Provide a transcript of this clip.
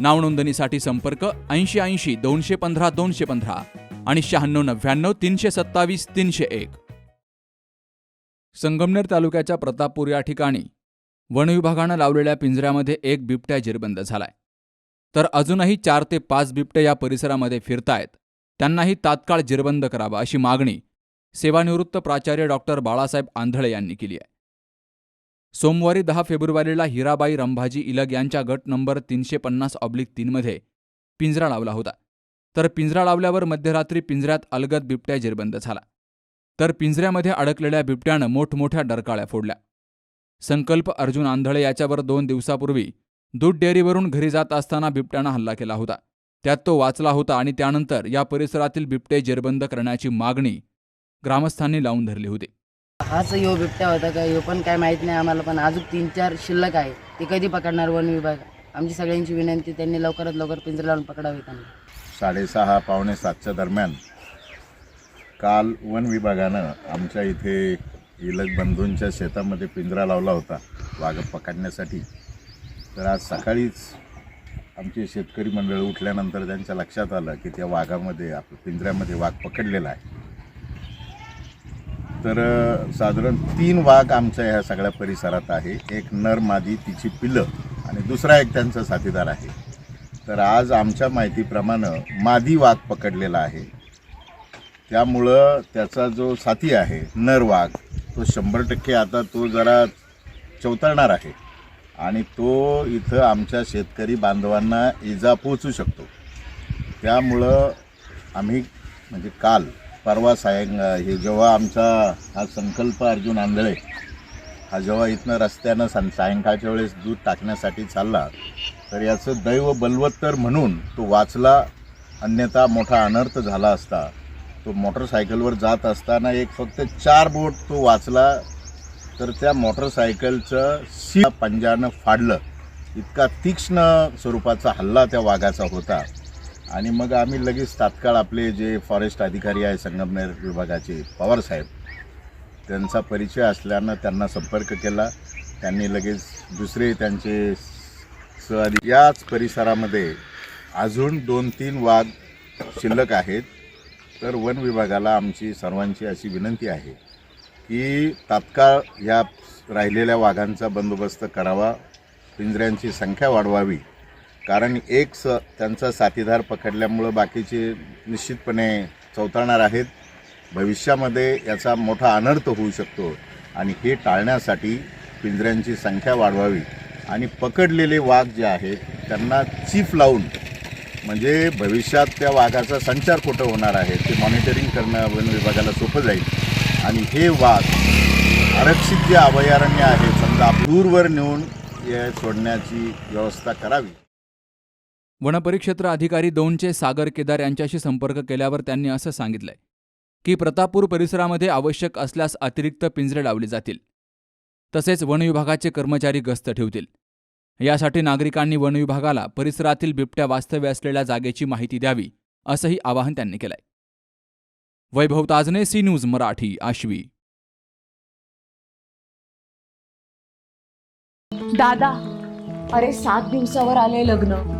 नावनोंदणीसाठी संपर्क ऐंशी ऐंशी दोनशे पंधरा दोनशे पंधरा आणि शहाण्णव नव्याण्णव तीनशे सत्तावीस तीनशे एक. संगमनेर तालुक्याच्या प्रतापपूर या ठिकाणी वनविभागानं लावलेल्या पिंजऱ्यामध्ये एक बिबट्या जिरबंद झालाय. तर अजूनही चार ते पाच बिबटे या परिसरामध्ये फिरतायत. त्यांनाही तात्काळ जिरबंद करावा अशी मागणी सेवानिवृत्त प्राचार्य डॉक्टर बाळासाहेब आंधळे यांनी केली आहे. सोमवारी दहा फेब्रुवारीला हिराबाई रंभाजी इलग यांच्या गट नंबर तीनशे पन्नास ऑब्लिक तीनमध्ये पिंजरा लावला होता. तर पिंजरा लावल्यावर मध्यरात्री पिंजऱ्यात अलगद बिबट्या जेरबंद झाला. तर पिंजऱ्यामध्ये अडकलेल्या बिबट्यानं मोठमोठ्या डरकाळ्या फोडल्या. संकल्प अर्जुन आंधळे याच्यावर दोन दिवसापूर्वी दूध डेअरीवरून घरी जात असताना बिबट्यानं हल्ला केला होता. त्यात तो वाचला होता आणि त्यानंतर या परिसरातील बिबटे जेरबंद करण्याची मागणी ग्रामस्थांनी लावून धरली होती. हाच यो बिबट्या होता का यो पण काय माहीत नाही आम्हाला पण अजून तीन चार शिल्लक आहे. ते कधी पकडणार वन विभाग? आमची सगळ्यांची विनंती त्यांनी लवकरात लवकर पिंजरा लावून पकडावे त्यांना. साडेसहा पावणे सातच्या दरम्यान काल वन विभागानं आमच्या इथे इलक बंधूंच्या शेतामध्ये पिंजरा लावला होता वाघ पकडण्यासाठी. तर आज सकाळीच आमचे शेतकरी मंडळ उठल्यानंतर त्यांच्या लक्षात आलं की त्या वाघामध्ये आपल्या पिंजऱ्यामध्ये वाघ पकडलेला आहे. तर साधारण तीन वाघ आमच्या ह्या सगळ्या परिसरात आहे. एक नर मादी तिची पिलं आणि दुसरा एक त्यांचा साथीदार आहे. तर आज आमच्या माहितीप्रमाणे मादी वाघ पकडलेला आहे. त्यामुळं त्याचा जो साथी आहे नर वाघ तो शंभर टक्के आता तो जरा चवतळणार आहे. आणि तो इथं आमच्या शेतकरी बांधवांना इजा पोचू शकतो. त्यामुळं आम्ही म्हणजे काल परवा सायं हे जेव्हा आमचा हा संकल्प अर्जुन आंधळे हा जेव्हा इथनं रस्त्यानं सं सायंकाळच्या वेळेस दूध टाकण्यासाठी चालला तर याचं दैव बलवत्तर म्हणून तो वाचला अन्यथा मोठा अनर्थ झाला असता. तो मोटरसायकलवर जात असताना एक फक्त चार बोट तो वाचला तर त्या मोटरसायकलचं सी पंजानं फाडलं. इतका तीक्ष्ण स्वरूपाचा हल्ला त्या वाघाचा होता. आणि मग आम्ही लगेच तात्काळ आपले जे फॉरेस्ट अधिकारी आहे संगमनेर विभागाचे पवारसाहेब त्यांचा परिचय असल्यानं त्यांना संपर्क केला. त्यांनी लगेच दुसरे त्यांचे सहअधि याच परिसरामध्ये अजून दोन तीन वाघ शिल्लक आहेत. तर वन विभागाला आमची सर्वांची अशी विनंती आहे की तात्काळ या राहिलेल्या वाघांचा बंदोबस्त करावा. पिंजऱ्यांची संख्या वाढवावी. कारण एक स त्यांचा साथीदार पकडल्यामुळं बाकीचे निश्चितपणे चवताळणार आहेत. भविष्यामध्ये याचा मोठा अनर्थ होऊ शकतो आणि हे टाळण्यासाठी पिंजऱ्यांची संख्या वाढवावी. आणि पकडलेले वाघ जे आहेत त्यांना चीफ लावून म्हणजे भविष्यात त्या वाघाचा संचार कुठं होणार आहे ते मॉनिटरिंग करणं वन विभागाला सोपं जाईल. आणि हे वाघ आरक्षित जे अभयारण्य आहे समजा दूरवर नेऊन हे सोडण्याची व्यवस्था करावी. वनपरिक्षेत्र अधिकारी दोनचे सागर केदार यांच्याशी संपर्क केल्यावर त्यांनी असं सांगितलंय की प्रतापपूर परिसरामध्ये आवश्यक असल्यास अतिरिक्त पिंजरे लावले जातील. तसेच वनविभागाचे कर्मचारी गस्त ठेवतील. यासाठी नागरिकांनी वनविभागाला परिसरातील बिबट्या वास्तव्य असलेल्या जागेची माहिती द्यावी असंही आवाहन त्यांनी केलंय. Vaibhav Tajne C news Marathi Ashwi. दादा अरे सात दिवसावर आले लग्न.